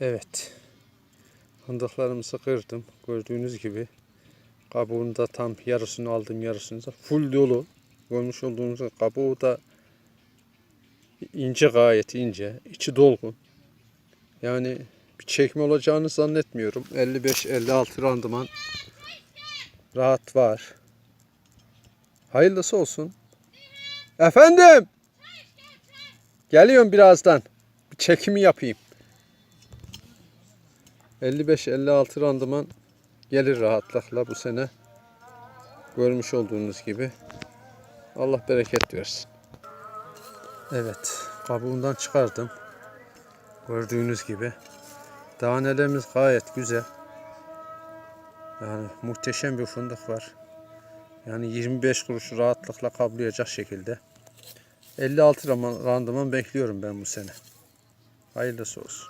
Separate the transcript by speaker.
Speaker 1: evet. Fındıklarımızı kırdım. Gördüğünüz gibi. Kabuğunda tam yarısını aldım yarısını da. Full dolu. Görmüş olduğunuz kabuğu da ince gayet ince. içi dolgun. Yani bir çekme olacağını zannetmiyorum. 55-56 randıman rahat var. Hayırlısı olsun. Efendim. Geliyorum birazdan. Bir çekimi yapayım. 55-56 randıman gelir rahatlıkla bu sene. Görmüş olduğunuz gibi. Allah bereket versin. Evet, kabuğundan çıkardım. Gördüğünüz gibi. Danelerimiz gayet güzel. Yani muhteşem bir fındık var. Yani 25 kuruş rahatlıkla kaplayacak şekilde. 56 raman- randıman bekliyorum ben bu sene. Hayırlısı olsun.